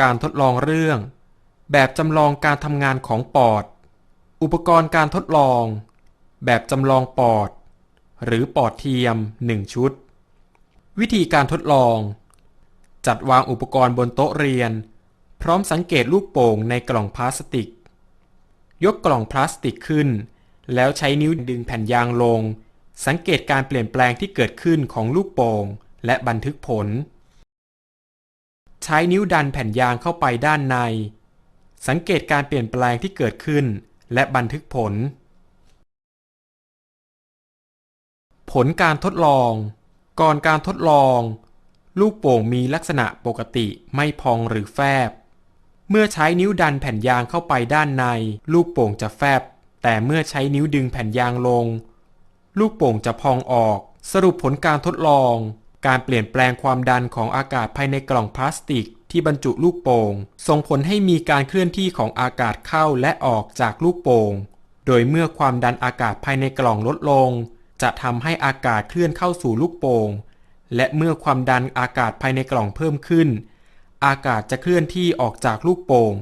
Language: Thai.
การทดลองเรื่อง แบบจำลองการทำงานของปอด อุปกรณ์การทดลอง แบบจำลองปอด หรือปอดเทียม 1 ชุด วิธีการทดลอง จัดวางอุปกรณ์บนโต๊ะเรียน พร้อมสังเกตลูกโป่งในกล่องพลาสติก ยกกล่องพลาสติกขึ้น แล้วใช้นิ้วดึงแผ่นยางลง สังเกตการเปลี่ยนแปลงที่เกิดขึ้นของลูกโป่งและบันทึกผล ใช้นิ้วดันแผ่นยางเข้าไปด้านใน สังเกตการเปลี่ยนแปลงที่เกิดขึ้น และบันทึกผล ผลการทดลอง ก่อนการทดลอง ลูกโป่งมีลักษณะปกติไม่พองหรือแฟบ เมื่อใช้นิ้วดันแผ่นยางเข้าไปด้านใน ลูกโป่งจะแฟบ แต่เมื่อใช้นิ้วดึงแผ่นยางลง ลูกโป่งจะพองออก สรุปผลการทดลอง การเปลี่ยนแปลงความดันของอากาศภายในกล่องพลาสติกที่บรรจุลูกโป่งส่งผลให้มีการเคลื่อนที่ของอากาศเข้าและออกจากลูกโป่งโดยเมื่อความดันอากาศภายในกล่องลดลง จะทำให้อากาศเคลื่อนเข้าสู่ลูกโป่งและเมื่อความดันอากาศภายในกล่องเพิ่มขึ้น อากาศจะเคลื่อนที่ออกจากลูกโป่ง